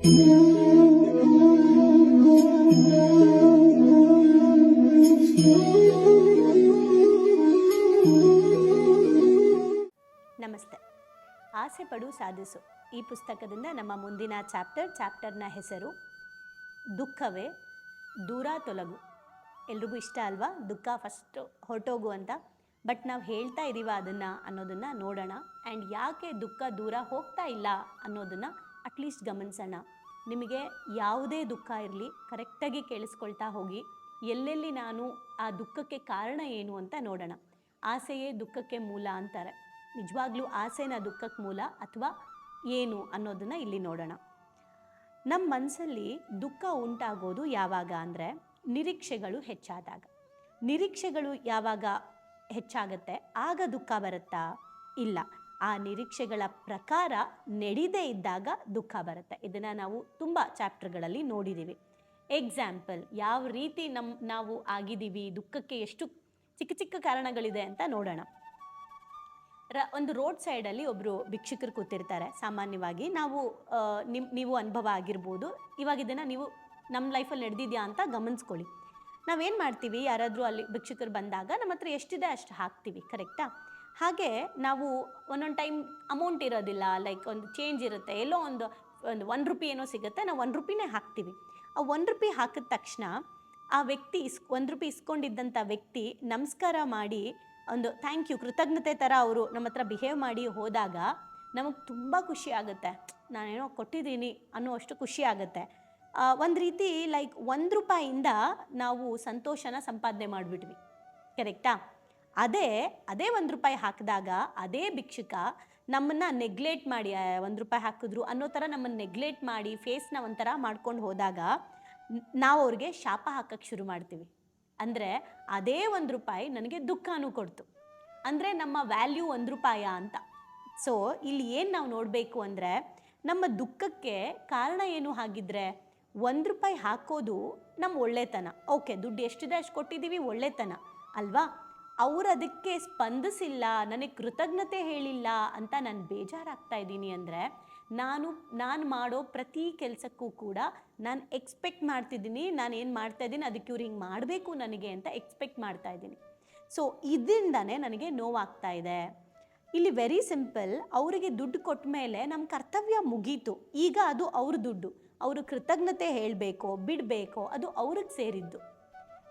ನಮಸ್ತೆ. ಆಸೆ ಪಡು, ಸಾಧಿಸು. ಈ ಪುಸ್ತಕದಿಂದ ನಮ್ಮ ಮುಂದಿನ ಚಾಪ್ಟರ್, ಚಾಪ್ಟರ್ನ ಹೆಸರು, ದುಃಖವೇ ದೂರ ತೊಲಗು. ಎಲ್ರಿಗೂ ಇಷ್ಟ ಅಲ್ವಾ? ದುಃಖ ಫಸ್ಟ್ ಹೊರಟೋಗು ಅಂತ. ಬಟ್ ನಾವು ಹೇಳ್ತಾ ಇದ್ದೀವ ಅದನ್ನು ಅನ್ನೋದನ್ನು ನೋಡೋಣ. ಆ್ಯಂಡ್ ಯಾಕೆ ದುಃಖ ದೂರ ಹೋಗ್ತಾ ಇಲ್ಲ ಅನ್ನೋದನ್ನು ಅಟ್ಲೀಸ್ಟ್ ಗಮನಿಸೋಣ. ನಿಮಗೆ ಯಾವುದೇ ದುಃಖ ಇರಲಿ ಕರೆಕ್ಟಾಗಿ ಕೇಳಿಸ್ಕೊಳ್ತಾ ಹೋಗಿ, ಎಲ್ಲೆಲ್ಲಿ ನಾನು ಆ ದುಃಖಕ್ಕೆ ಕಾರಣ ಏನು ಅಂತ ನೋಡೋಣ. ಆಸೆಯೇ ದುಃಖಕ್ಕೆ ಮೂಲ ಅಂತಾರೆ. ನಿಜವಾಗ್ಲೂ ಆಸೆನ ದುಃಖಕ್ಕೆ ಮೂಲ ಅಥವಾ ಏನು ಅನ್ನೋದನ್ನು ಇಲ್ಲಿ ನೋಡೋಣ. ನಮ್ಮ ಮನಸ್ಸಲ್ಲಿ ದುಃಖ ಉಂಟಾಗೋದು ಯಾವಾಗ ಅಂದರೆ, ನಿರೀಕ್ಷೆಗಳು ಹೆಚ್ಚಾದಾಗ. ನಿರೀಕ್ಷೆಗಳು ಯಾವಾಗ ಹೆಚ್ಚಾಗತ್ತೆ? ಆಗ ದುಃಖ ಬರುತ್ತಾ? ಇಲ್ಲ. ಆ ನಿರೀಕ್ಷೆಗಳ ಪ್ರಕಾರ ನಡೀದೇ ಇದ್ದಾಗ ದುಃಖ ಬರುತ್ತೆ. ಇದನ್ನು ನಾವು ತುಂಬ ಚಾಪ್ಟರ್ಗಳಲ್ಲಿ ನೋಡಿದ್ದೀವಿ ಎಕ್ಸಾಂಪಲ್ ಯಾವ ರೀತಿ ನಮ್ಮ ನಾವು ಆಗಿದ್ದೀವಿ, ದುಃಖಕ್ಕೆ ಎಷ್ಟು ಚಿಕ್ಕ ಚಿಕ್ಕ ಕಾರಣಗಳಿದೆ ಅಂತ ನೋಡೋಣ. ರ, ಒಂದು ರೋಡ್ ಸೈಡಲ್ಲಿ ಒಬ್ಬರು ಭಿಕ್ಷುಕರು ಕೂತಿರ್ತಾರೆ. ಸಾಮಾನ್ಯವಾಗಿ ನಾವು ನಿಮ್ಮ ನೀವು ಅನುಭವ ಆಗಿರ್ಬೋದು. ಇವಾಗ ಇದನ್ನು ನೀವು ನಮ್ಮ ಲೈಫಲ್ಲಿ ನಡೆದಿದ್ಯಾ ಅಂತ ಗಮನಿಸ್ಕೊಳ್ಳಿ. ನಾವೇನು ಮಾಡ್ತೀವಿ? ಯಾರಾದರೂ ಅಲ್ಲಿ ಭಿಕ್ಷುಕರು ಬಂದಾಗ ನಮ್ಮ ಹತ್ರ ಎಷ್ಟಿದೆ ಅಷ್ಟು ಹಾಕ್ತೀವಿ, ಕರೆಕ್ಟಾ? ಹಾಗೆ ನಾವು ಒಂದೊಂದು ಟೈಮ್ ಅಮೌಂಟ್ ಇರೋದಿಲ್ಲ ಲೈಕ್ ಒಂದು ಚೇಂಜ್ ಇರುತ್ತೆ, ಎಲ್ಲೋ ಒಂದು ಒಂದು ಒನ್ ರುಪಿ ಏನೋ ಸಿಗುತ್ತೆ, ನಾವು ಒನ್ ರುಪಿನೇ ಹಾಕ್ತೀವಿ. ಆ ಒನ್ ರುಪಿ ಹಾಕಿದ ತಕ್ಷಣ ಆ ವ್ಯಕ್ತಿ ಇಸ್ ಒಂದು ರುಪಿ ಇಸ್ಕೊಂಡಿದ್ದಂಥ ವ್ಯಕ್ತಿ ನಮಸ್ಕಾರ ಮಾಡಿ ಒಂದು ಥ್ಯಾಂಕ್ ಯು ಕೃತಜ್ಞತೆ ಥರ ಅವರು ನಮ್ಮ ಹತ್ರ ಬಿಹೇವ್ ಮಾಡಿ ಹೋದಾಗ ನಮಗೆ ತುಂಬ ಖುಷಿ ಆಗುತ್ತೆ. ನಾನೇನೋ ಕೊಟ್ಟಿದ್ದೀನಿ ಅನ್ನೋ ಅಷ್ಟು ಖುಷಿ ಆಗುತ್ತೆ. ಒಂದು ರೀತಿ ಲೈಕ್ ಒಂದು ರೂಪಾಯಿಂದ ನಾವು ಸಂತೋಷನ ಸಂಪಾದನೆ ಮಾಡಿಬಿಟ್ವಿ. ಕರೆಕ್ಟಾ ಅದೇ ಅದೇ ಒಂದು ರೂಪಾಯಿ ಹಾಕಿದಾಗ ಅದೇ ಭಿಕ್ಷುಕ ನಮ್ಮನ್ನು ನೆಗ್ಲೆಕ್ಟ್ ಮಾಡಿ ಒಂದು ರೂಪಾಯಿ ಹಾಕಿದ್ರು ಅನ್ನೋ ಥರ ನಮ್ಮನ್ನು ನೆಗ್ಲೆಕ್ಟ್ ಮಾಡಿ ಫೇಸ್ನ ಒಂಥರ ಮಾಡ್ಕೊಂಡು ಹೋದಾಗ ನಾವು ಅವ್ರಿಗೆ ಶಾಪ ಹಾಕಕ್ಕೆ ಶುರು ಮಾಡ್ತೀವಿ. ಅಂದರೆ ಅದೇ ಒಂದು ರೂಪಾಯಿ ನನಗೆ ದುಃಖನೂ ಕೊಡ್ತು. ಅಂದರೆ ನಮ್ಮ ವ್ಯಾಲ್ಯೂ ಒಂದು ರೂಪಾಯ ಅಂತ. ಸೊ ಇಲ್ಲಿ ಏನು ನಾವು ನೋಡಬೇಕು ಅಂದರೆ ನಮ್ಮ ದುಃಖಕ್ಕೆ ಕಾರಣ ಏನು ಆಗಿದ್ರೆ ಒಂದು ರೂಪಾಯಿ ಹಾಕೋದು ನಮ್ಮ ಒಳ್ಳೆತನ. ಓಕೆ ದುಡ್ಡು ಎಷ್ಟಿದೆ ಅಷ್ಟು ಕೊಟ್ಟಿದ್ದೀವಿ, ಒಳ್ಳೆತನ. ಅಲ್ವಾ? ಅವ್ರು ಅದಕ್ಕೆ ಸ್ಪಂದಿಸಿಲ್ಲ, ನನಗೆ ಕೃತಜ್ಞತೆ ಹೇಳಿಲ್ಲ ಅಂತ ನಾನು ಬೇಜಾರಾಗ್ತಾ ಇದ್ದೀನಿ ಅಂದರೆ ನಾನು ನಾನು ಮಾಡೋ ಪ್ರತಿ ಕೆಲಸಕ್ಕೂ ಕೂಡ ನಾನು ಎಕ್ಸ್ಪೆಕ್ಟ್ ಮಾಡ್ತಿದ್ದೀನಿ, ನಾನು ಏನು ಮಾಡ್ತಾ ಇದ್ದೀನಿ ಅದಕ್ಕೆ ಇವ್ರು ಹಿಂಗೆ ಮಾಡಬೇಕು ನನಗೆ ಅಂತ ಎಕ್ಸ್ಪೆಕ್ಟ್ ಮಾಡ್ತಾ ಇದ್ದೀನಿ. ಸೊ ಇದರಿಂದನೇ ನನಗೆ ನೋವಾಗ್ತಾ ಇದೆ. ಇಲ್ಲಿ ವೆರಿ ಸಿಂಪಲ್ ಅವರಿಗೆ ದುಡ್ಡು ಕೊಟ್ಟ ಮೇಲೆ ನಮ್ಮ ಕರ್ತವ್ಯ ಮುಗೀತು. ಈಗ ಅದು ಅವ್ರ ದುಡ್ಡು. ಅವರು ಕೃತಜ್ಞತೆ ಹೇಳಬೇಕೋ, ಬಿಡಬೇಕೋ, ಅದು ಅವ್ರಿಗೆ ಸೇರಿದ್ದು.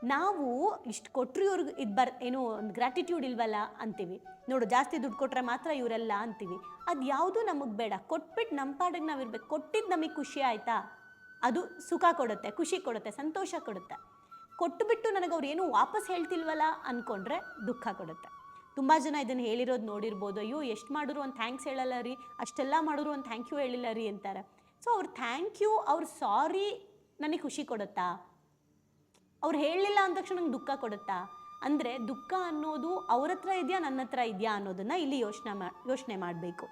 ನಾವು ಇಷ್ಟು ಕೊಟ್ಟರು ಇವ್ರಿಗೆ ಇದು ಬರ್, ಏನು ಒಂದು ಗ್ರ್ಯಾಟಿಟ್ಯೂಡ್ ಇಲ್ವಲ್ಲ ಅಂತೀವಿ. ನೋಡು, ಜಾಸ್ತಿ ದುಡ್ಡು ಕೊಟ್ಟರೆ ಮಾತ್ರ ಇವರೆಲ್ಲ ಅಂತೀವಿ. ಅದು ಯಾವುದೂ ನಮಗೆ ಬೇಡ. ಕೊಟ್ಬಿಟ್ಟು ನಮ್ಮ ಪಾಡಿಗೆ ನಾವು ಇರ್ಬೇಕು ಕೊಟ್ಟಿದ್ದು ನಮಗೆ ಖುಷಿ ಆಯಿತಾ? ಅದು ಸುಖ ಕೊಡುತ್ತೆ, ಖುಷಿ ಕೊಡುತ್ತೆ, ಸಂತೋಷ ಕೊಡುತ್ತೆ. ಕೊಟ್ಟುಬಿಟ್ಟು ನನಗೆ ಅವ್ರು ಏನೂ ವಾಪಸ್ ಹೇಳ್ತಿಲ್ವಲ್ಲ ಅಂದ್ಕೊಂಡ್ರೆ ದುಃಖ ಕೊಡುತ್ತೆ. ತುಂಬ ಜನ ಇದನ್ನು ಹೇಳಿರೋದು ನೋಡಿರ್ಬೋದು. ಅಯ್ಯೋ, ಎಷ್ಟು ಮಾಡಿದ್ರು ಒಂದು ಥ್ಯಾಂಕ್ಸ್ ಹೇಳಲ್ಲ ರೀ. ಅಷ್ಟೆಲ್ಲ ಮಾಡಿದ್ರು ಒಂದು ಥ್ಯಾಂಕ್ ಯು ಹೇಳಿಲ್ಲ ರೀ ಅಂತಾರೆ. ಸೊ ಅವ್ರು ಥ್ಯಾಂಕ್ ಯು ಅವ್ರು ಸಾರಿ ನನಗೆ ಖುಷಿ ಕೊಡುತ್ತಾ? ಅವ್ರು ಹೇಳಲಿಲ್ಲ ಅಂದ ತಕ್ಷಣ ನಂಗೆ ದುಃಖ ಕೊಡುತ್ತಾ? ಅಂದರೆ ದುಃಖ ಅನ್ನೋದು ಅವ್ರ ಹತ್ರ ಇದೆಯಾ, ನನ್ನ ಹತ್ರ ಇದೆಯಾ ಅನ್ನೋದನ್ನು ಇಲ್ಲಿ ಯೋಚನೆ ಮಾ, ಯೋಚನೆ ಮಾಡಬೇಕು.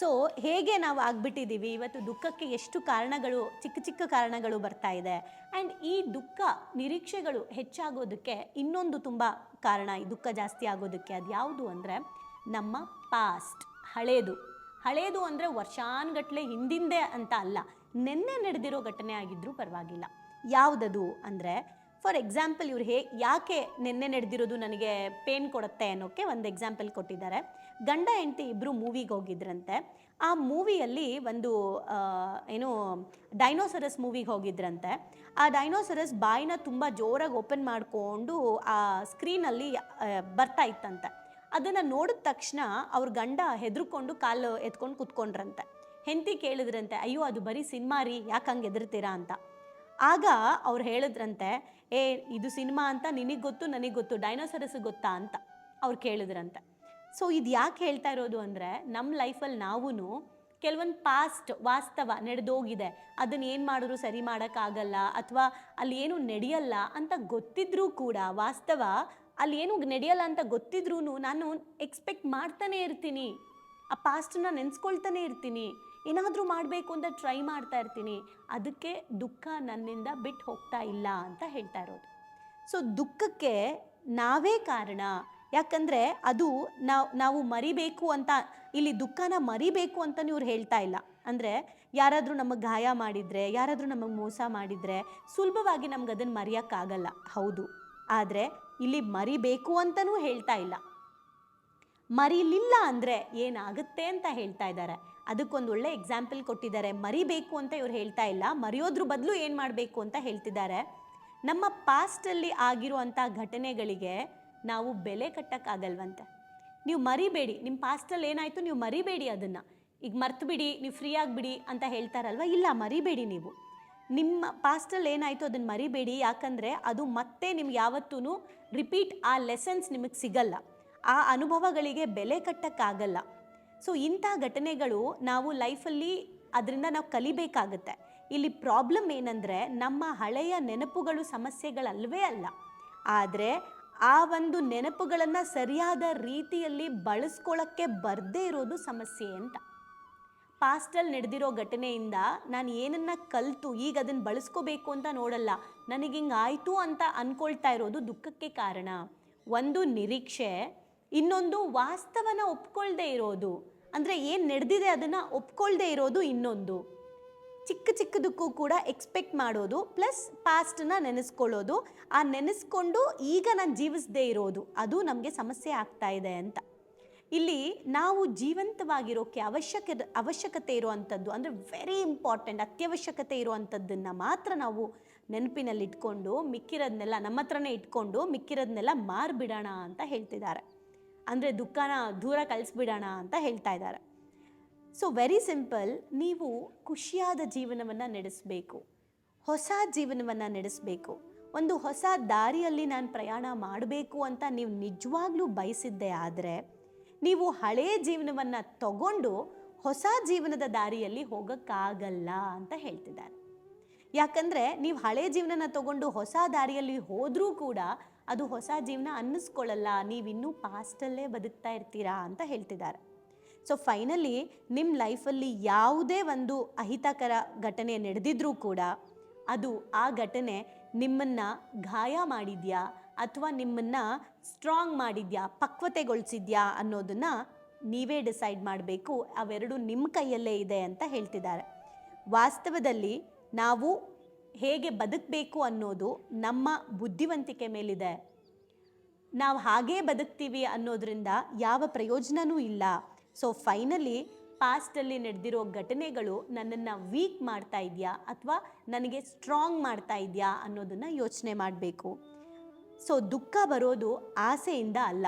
ಸೊ ಹೇಗೆ ನಾವು ಆಗ್ಬಿಟ್ಟಿದ್ದೀವಿ ಇವತ್ತು ದುಃಖಕ್ಕೆ ಎಷ್ಟು ಕಾರಣಗಳು, ಚಿಕ್ಕ ಚಿಕ್ಕ ಕಾರಣಗಳು ಬರ್ತಾ ಇದೆ. ಆ್ಯಂಡ್ ಈ ದುಃಖ ನಿರೀಕ್ಷೆಗಳು ಹೆಚ್ಚಾಗೋದಕ್ಕೆ ಇನ್ನೊಂದು ತುಂಬ ಕಾರಣ, ಈ ದುಃಖ ಜಾಸ್ತಿ ಆಗೋದಕ್ಕೆ ಅದು ಯಾವುದು ಅಂದರೆ ನಮ್ಮ ಪಾಸ್ಟ್ ಹಳೇದು. ಹಳೇದು ಅಂದರೆ ವರ್ಷಾನ್ಗಟ್ಲೆ ಹಿಂದಿಂದೆ ಅಂತ ಅಲ್ಲ. ನಿನ್ನೆ ನಡೆದಿರೋ ಘಟನೆ ಆಗಿದ್ದರೂ ಪರವಾಗಿಲ್ಲ. ಯಾವುದದು ಅಂದರೆ ಫಾರ್ ಎಕ್ಸಾಂಪಲ್ ಇವ್ರು ಹೇ, ಯಾಕೆ ನಿನ್ನೆ ನಡೆದಿರೋದು ನನಗೆ ಪೇನ್ ಕೊಡುತ್ತೆ ಅನ್ನೋಕ್ಕೆ ಒಂದು ಎಕ್ಸಾಂಪಲ್ ಕೊಟ್ಟಿದ್ದಾರೆ. ಗಂಡ ಹೆಂಡತಿ ಇಬ್ಬರು ಮೂವಿಗೆ ಹೋಗಿದ್ರಂತೆ. ಆ ಮೂವಿಯಲ್ಲಿ ಒಂದು ಏನು ಡೈನೋಸರಸ್ ಮೂವಿಗೆ ಹೋಗಿದ್ರಂತೆ. ಆ ಡೈನೋಸರಸ್ ಬಾಯಿನ ತುಂಬ ಜೋರಾಗಿ ಓಪನ್ ಮಾಡಿಕೊಂಡು ಆ ಸ್ಕ್ರೀನಲ್ಲಿ ಬರ್ತಾ ಇತ್ತಂತೆ. ಅದನ್ನು ನೋಡಿದ ತಕ್ಷಣ ಅವ್ರ ಗಂಡ ಹೆದರ್ಕೊಂಡು ಕಾಲು ಎತ್ಕೊಂಡು ಕುತ್ಕೊಂಡ್ರಂತೆ. ಹೆಂಡತಿ ಕೇಳಿದ್ರಂತೆ, ಅಯ್ಯೋ, ಅದು ಬರೀ ಸಿನಿಮಾ ರೀ, ಯಾಕೆ ಹಂಗೆ ಹೆದರ್ತೀರಾ? ಅಂತ. ಆಗ ಅವ್ರು ಹೇಳಿದ್ರಂತೆ, ಏ, ಇದು ಸಿನಿಮಾ ಅಂತ ನಿನಗೆ ಗೊತ್ತು, ನನಗೆ ಗೊತ್ತು ಡೈನೋಸರಸ್ ಗೊತ್ತಾ? ಅಂತ ಅವ್ರು ಕೇಳಿದ್ರಂತೆ. ಸೊ, ಇದು ಯಾಕೆ ಹೇಳ್ತಾ ಇರೋದು ಅಂದರೆ ನಮ್ಮ ಲೈಫಲ್ಲಿ ನಾವೂ ಕೆಲವೊಂದು ಪಾಸ್ಟ್ ವಾಸ್ತವ ನಡೆದೋಗಿದೆ. ಅದನ್ನು ಏನು ಮಾಡಿದ್ರು ಸರಿ ಮಾಡೋಕ್ಕಾಗಲ್ಲ, ಅಥವಾ ಅಲ್ಲಿ ಏನು ನಡೆಯಲ್ಲ ಅಂತ ಗೊತ್ತಿದ್ರೂ ಕೂಡ ವಾಸ್ತವ ಅಲ್ಲಿ ಏನು ನಡೆಯಲ್ಲ ಅಂತ ಗೊತ್ತಿದ್ರೂ ನಾನು ಎಕ್ಸ್ಪೆಕ್ಟ್ ಮಾಡ್ತಾನೆ ಇರ್ತೀನಿ. ಆ ಪಾಸ್ಟನ್ನ ನೆನೆಸ್ಕೊಳ್ತಾನೆ ಇರ್ತೀನಿ. ಏನಾದರೂ ಮಾಡಬೇಕು ಅಂತ ಟ್ರೈ ಮಾಡ್ತಾ ಇರ್ತೀನಿ. ಅದಕ್ಕೆ ದುಃಖ ನನ್ನಿಂದ ಬಿಟ್ಟು ಹೋಗ್ತಾ ಇಲ್ಲ ಅಂತ ಹೇಳ್ತಾ ಇರೋದು. ಸೊ ದುಃಖಕ್ಕೆ ನಾವೇ ಕಾರಣ. ಯಾಕಂದರೆ ಅದು ನಾವು ನಾವು ಮರಿಬೇಕು ಅಂತ, ಇಲ್ಲಿ ದುಃಖನ ಮರಿಬೇಕು ಅಂತ ಇವ್ರು ಹೇಳ್ತಾ ಇಲ್ಲ. ಅಂದರೆ ಯಾರಾದರೂ ನಮಗೆ ಗಾಯ ಮಾಡಿದರೆ, ಯಾರಾದರೂ ನಮಗೆ ಮೋಸ ಮಾಡಿದರೆ ಸುಲಭವಾಗಿ ನಮ್ಗೆ ಅದನ್ನು ಮರೆಯೋಕ್ಕಾಗಲ್ಲ. ಹೌದು. ಆದರೆ ಇಲ್ಲಿ ಮರಿಬೇಕು ಅಂತಲೂ ಹೇಳ್ತಾ ಇಲ್ಲ. ಮರಿಲಿಲ್ಲ ಅಂದರೆ ಏನಾಗುತ್ತೆ ಅಂತ ಹೇಳ್ತಾ ಇದ್ದಾರೆ. ಅದಕ್ಕೊಂದು ಒಳ್ಳೆ ಎಕ್ಸಾಂಪಲ್ ಕೊಟ್ಟಿದ್ದಾರೆ. ಮರಿಬೇಕು ಅಂತ ಇವ್ರು ಹೇಳ್ತಾ ಇಲ್ಲ. ಮರೆಯೋದ್ರ ಬದಲು ಏನು ಮಾಡಬೇಕು ಅಂತ ಹೇಳ್ತಿದ್ದಾರೆ. ನಮ್ಮ ಪಾಸ್ಟಲ್ಲಿ ಆಗಿರುವಂಥ ಘಟನೆಗಳಿಗೆ ನಾವು ಬೆಲೆ ಕಟ್ಟಕ್ಕಾಗಲ್ವಂತೆ. ನೀವು ಮರಿಬೇಡಿ. ನಿಮ್ಮ ಪಾಸ್ಟಲ್ಲಿ ಏನಾಯಿತು? ನೀವು ಮರಿಬೇಡಿ ಅದನ್ನು. ಈಗ ಮರ್ತು ಬಿಡಿ ನೀವು ಫ್ರೀ ಆಗಿಬಿಡಿ ಅಂತ ಹೇಳ್ತಾರಲ್ವ? ಇಲ್ಲ, ಮರಿಬೇಡಿ ನೀವು. ನಿಮ್ಮ ಪಾಸ್ಟಲ್ಲಿ ಏನಾಯಿತು ಅದನ್ನು ಮರಿಬೇಡಿ. ಯಾಕಂದರೆ ಅದು ಮತ್ತೆ ನಿಮ್ಗೆ ಯಾವತ್ತೂ ರಿಪೀಟ್ ಆ ಲೆಸನ್ಸ್ ನಿಮಗೆ ಸಿಗಲ್ಲ. ಆ ಅನುಭವಗಳಿಗೆ ಬೆಲೆ ಕಟ್ಟಕ್ಕಾಗಲ್ಲ. ಸೊ ಇಂಥ ಘಟನೆಗಳು ನಾವು ಲೈಫಲ್ಲಿ ಅದರಿಂದ ನಾವು ಕಲಿಬೇಕಾಗುತ್ತೆ. ಇಲ್ಲಿ ಪ್ರಾಬ್ಲಮ್ ಏನಂದರೆ ನಮ್ಮ ಹಳೆಯ ನೆನಪುಗಳು ಸಮಸ್ಯೆಗಳಲ್ವೇ ಅಲ್ಲ. ಆದರೆ ಆ ಒಂದು ನೆನಪುಗಳನ್ನು ಸರಿಯಾದ ರೀತಿಯಲ್ಲಿ ಬಳಸ್ಕೊಳ್ಳೋಕ್ಕೆ ಬರದೇ ಇರೋದು ಸಮಸ್ಯೆ ಅಂತ. ಪಾಸ್ಟಲ್ಲಿ ನಡೆದಿರೋ ಘಟನೆಯಿಂದ ನಾನು ಏನನ್ನ ಕಲಿತು ಈಗ ಅದನ್ನು ಬಳಸ್ಕೋಬೇಕು ಅಂತ ನೋಡಲ್ಲ. ನನಗೆ ಹಿಂಗಾಯಿತು ಅಂತ ಅಂದ್ಕೊಳ್ತಾ ಇರೋದು ದುಃಖಕ್ಕೆ ಕಾರಣ. ಒಂದು ನಿರೀಕ್ಷೆ, ಇನ್ನೊಂದು ವಾಸ್ತವನ ಒಪ್ಕೊಳ್ದೇ ಇರೋದು. ಅಂದರೆ ಏನು ನಡೆದಿದೆ ಅದನ್ನು ಒಪ್ಕೊಳ್ದೇ ಇರೋದು ಇನ್ನೊಂದು. ಚಿಕ್ಕ ಚಿಕ್ಕದಕ್ಕೂ ಕೂಡ ಎಕ್ಸ್ಪೆಕ್ಟ್ ಮಾಡೋದು ಪ್ಲಸ್ ಪಾಸ್ಟನ್ನ ನೆನೆಸ್ಕೊಳ್ಳೋದು. ಆ ನೆನೆಸ್ಕೊಂಡು ಈಗ ನಾನು ಜೀವಿಸದೇ ಇರೋದು, ಅದು ನಮಗೆ ಸಮಸ್ಯೆ ಆಗ್ತಾ ಇದೆ ಅಂತ. ಇಲ್ಲಿ ನಾವು ಜೀವಂತವಾಗಿರೋಕ್ಕೆ ಅವಶ್ಯಕ, ಅವಶ್ಯಕತೆ ಇರುವಂಥದ್ದು ಅಂದರೆ ವೆರಿ ಇಂಪಾರ್ಟೆಂಟ್ ಅತ್ಯವಶ್ಯಕತೆ ಇರುವಂಥದ್ದನ್ನು ಮಾತ್ರ ನಾವು ನೆನಪಿನಲ್ಲಿ ಇಟ್ಕೊಂಡು ಮಿಕ್ಕಿರೋದನ್ನೆಲ್ಲ ನಮ್ಮ ಹತ್ರನೇ ಇಟ್ಕೊಂಡು ಮಿಕ್ಕಿರೋದನ್ನೆಲ್ಲ ಮಾರ್ಬಿಡೋಣ ಅಂತ ಹೇಳ್ತಿದ್ದಾರೆ. ಅಂದರೆ ದುಃಖನ ದೂರ ಕಳಿಸ್ಬಿಡೋಣ ಅಂತ ಹೇಳ್ತಾ ಇದ್ದಾರೆ. ಸೊ ವೆರಿ ಸಿಂಪಲ್ ನೀವು ಖುಷಿಯಾದ ಜೀವನವನ್ನು ನಡೆಸಬೇಕು. ಹೊಸ ಜೀವನವನ್ನು ನಡೆಸಬೇಕು. ಒಂದು ಹೊಸ ದಾರಿಯಲ್ಲಿ ನಾನು ಪ್ರಯಾಣ ಮಾಡಬೇಕು ಅಂತ ನೀವು ನಿಜವಾಗ್ಲೂ ಬಯಸಿದ್ದೆ ಆದರೆ, ನೀವು ಹಳೆಯ ಜೀವನವನ್ನು ತಗೊಂಡು ಹೊಸ ಜೀವನದ ದಾರಿಯಲ್ಲಿ ಹೋಗೋಕ್ಕಾಗಲ್ಲ ಅಂತ ಹೇಳ್ತಿದ್ದಾರೆ. ಯಾಕಂದರೆ ನೀವು ಹಳೆ ಜೀವನನ ತಗೊಂಡು ಹೊಸ ದಾರಿಯಲ್ಲಿ ಹೋದರೂ ಕೂಡ ಅದು ಹೊಸ ಜೀವನ ಅನ್ನಿಸ್ಕೊಳ್ಳಲ್ಲ, ನೀವಿನ್ನೂ ಪಾಸ್ಟಲ್ಲೇ ಬದುಕ್ತಾ ಇರ್ತೀರಾ ಅಂತ ಹೇಳ್ತಿದ್ದಾರೆ. ಸೊ ಫೈನಲಿ ನಿಮ್ಮ ಲೈಫಲ್ಲಿ ಯಾವುದೇ ಒಂದು ಅಹಿತಕರ ಘಟನೆ ನಡೆದಿದ್ರೂ ಕೂಡ ಅದು ಆ ಘಟನೆ ನಿಮ್ಮನ್ನು ಗಾಯ ಮಾಡಿದ್ಯಾ ಅಥವಾ ನಿಮ್ಮನ್ನು ಸ್ಟ್ರಾಂಗ್ ಮಾಡಿದ್ಯಾ, ಪಕ್ವತೆಗೊಳಿಸಿದ್ಯಾ ಅನ್ನೋದನ್ನು ನೀವೇ ಡಿಸೈಡ್ ಮಾಡಬೇಕು, ಅವೆರಡು ನಿಮ್ಮ ಕೈಯಲ್ಲೇ ಇದೆ ಅಂತ ಹೇಳ್ತಿದ್ದಾರೆ. ವಾಸ್ತವದಲ್ಲಿ ನಾವು ಹೇಗೆ ಬದುಕಬೇಕು ಅನ್ನೋದು ನಮ್ಮ ಬುದ್ಧಿವಂತಿಕೆ ಮೇಲಿದೆ. ನಾವು ಹಾಗೇ ಬದುಕ್ತೀವಿ ಅನ್ನೋದ್ರಿಂದ ಯಾವ ಪ್ರಯೋಜನವೂ ಇಲ್ಲ. ಸೊ ಫೈನಲಿ ಪಾಸ್ಟಲ್ಲಿ ನಡೆದಿರೋ ಘಟನೆಗಳು ನನ್ನನ್ನು ವೀಕ್ ಮಾಡ್ತಾ ಇದೆಯಾ ಅಥವಾ ನನಗೆ ಸ್ಟ್ರಾಂಗ್ ಮಾಡ್ತಾ ಇದೆಯಾ ಅನ್ನೋದನ್ನು ಯೋಚನೆ ಮಾಡಬೇಕು. ಸೊ ದುಃಖ ಬರೋದು ಆಸೆಯಿಂದ ಅಲ್ಲ.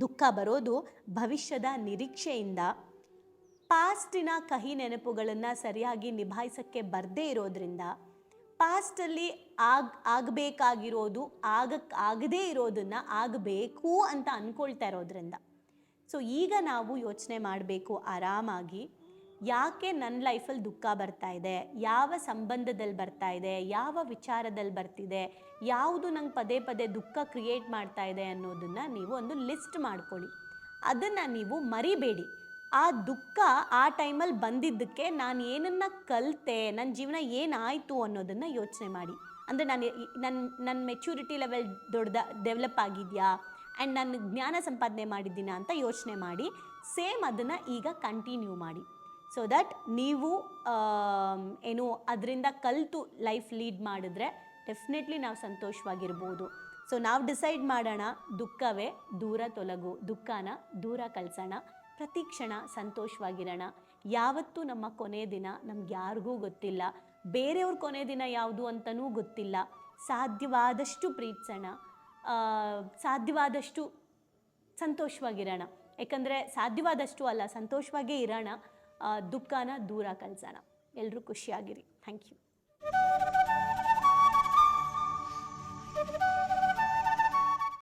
ದುಃಖ ಬರೋದು ಭವಿಷ್ಯದ ನಿರೀಕ್ಷೆಯಿಂದ. ಪಾಸ್ಟಿನ ಕಹಿ ನೆನಪುಗಳನ್ನು ಸರಿಯಾಗಿ ನಿಭಾಯಿಸೋಕ್ಕೆ ಬರದೇ ಇರೋದ್ರಿಂದ ಪಾಸ್ಟಲ್ಲಿ ಆಗ, ಆಗಬೇಕಾಗಿರೋದು ಆಗಕ್ಕೆ ಆಗದೇ ಇರೋದನ್ನು ಆಗಬೇಕು ಅಂತ ಅಂದ್ಕೊಳ್ತಾ ಇರೋದ್ರಿಂದ. ಸೊ ಈಗ ನಾವು ಯೋಚನೆ ಮಾಡಬೇಕು ಆರಾಮಾಗಿ, ಯಾಕೆ ನನ್ನ ಲೈಫಲ್ಲಿ ದುಃಖ ಬರ್ತಾ ಇದೆ? ಯಾವ ಸಂಬಂಧದಲ್ಲಿ ಬರ್ತಾ ಇದೆ? ಯಾವ ವಿಚಾರದಲ್ಲಿ ಬರ್ತಿದೆ? ಯಾವುದು ನಂಗೆ ಪದೇ ಪದೇ ದುಃಖ ಕ್ರಿಯೇಟ್ ಮಾಡ್ತಾ ಇದೆ ಅನ್ನೋದನ್ನು ನೀವು ಒಂದು ಲಿಸ್ಟ್ ಮಾಡ್ಕೊಳ್ಳಿ. ಅದನ್ನು ನೀವು ಮರಿಬೇಡಿ. ಆ ದುಃಖ ಆ ಟೈಮಲ್ಲಿ ಬಂದಿದ್ದಕ್ಕೆ ನಾನು ಏನನ್ನ ಕಲಿತೆ, ನನ್ನ ಜೀವನ ಏನಾಯಿತು ಅನ್ನೋದನ್ನು ಯೋಚನೆ ಮಾಡಿ. ಅಂದರೆ ನಾನು ನನ್ನ ನನ್ನ ಮೆಚ್ಯೂರಿಟಿ ಲೆವೆಲ್ ದೊಡ್ಡದ ಡೆವಲಪ್ ಆಗಿದೆಯಾ? ಆ್ಯಂಡ್ ನಾನು ಜ್ಞಾನ ಸಂಪಾದನೆ ಮಾಡಿದ್ದೀನ ಅಂತ ಯೋಚನೆ ಮಾಡಿ ಸೇಮ್ ಅದನ್ನು ಈಗ ಕಂಟಿನ್ಯೂ ಮಾಡಿ. ಸೊ ದಟ್ ನೀವು ಏನು ಅದರಿಂದ ಕಲಿತು ಲೈಫ್ ಲೀಡ್ ಮಾಡಿದ್ರೆ ಡೆಫಿನೆಟ್ಲಿ ನಾವು ಸಂತೋಷವಾಗಿರ್ಬೋದು. ಸೊ ನಾವು ಡಿಸೈಡ್ ಮಾಡೋಣ, ದುಃಖವೇ ದೂರ ತೊಲಗು, ದುಃಖನ ದೂರ ಕಳ್ಸೋಣ ಪ್ರತಿ ಕ್ಷಣ ಸಂತೋಷವಾಗಿರೋಣ. ಯಾವತ್ತೂ ನಮ್ಮ ಕೊನೆಯ ದಿನ ನಮ್ಗೆ ಯಾರಿಗೂ ಗೊತ್ತಿಲ್ಲ. ಬೇರೆಯವ್ರ ಕೊನೆ ದಿನ ಯಾವುದು ಅಂತಲೂ ಗೊತ್ತಿಲ್ಲ. ಸಾಧ್ಯವಾದಷ್ಟು ಪ್ರೀತಿಸೋಣ. ಸಾಧ್ಯವಾದಷ್ಟು ಸಂತೋಷವಾಗಿರೋಣ. ಯಾಕಂದರೆ ಸಾಧ್ಯವಾದಷ್ಟು ಅಲ್ಲ, ಸಂತೋಷವಾಗೇ ಇರೋಣ. ದುಃಖನ ದೂರ ಕಳ್ಸೋಣ. ಎಲ್ಲರೂ ಖುಷಿಯಾಗಿರಿ. Thank you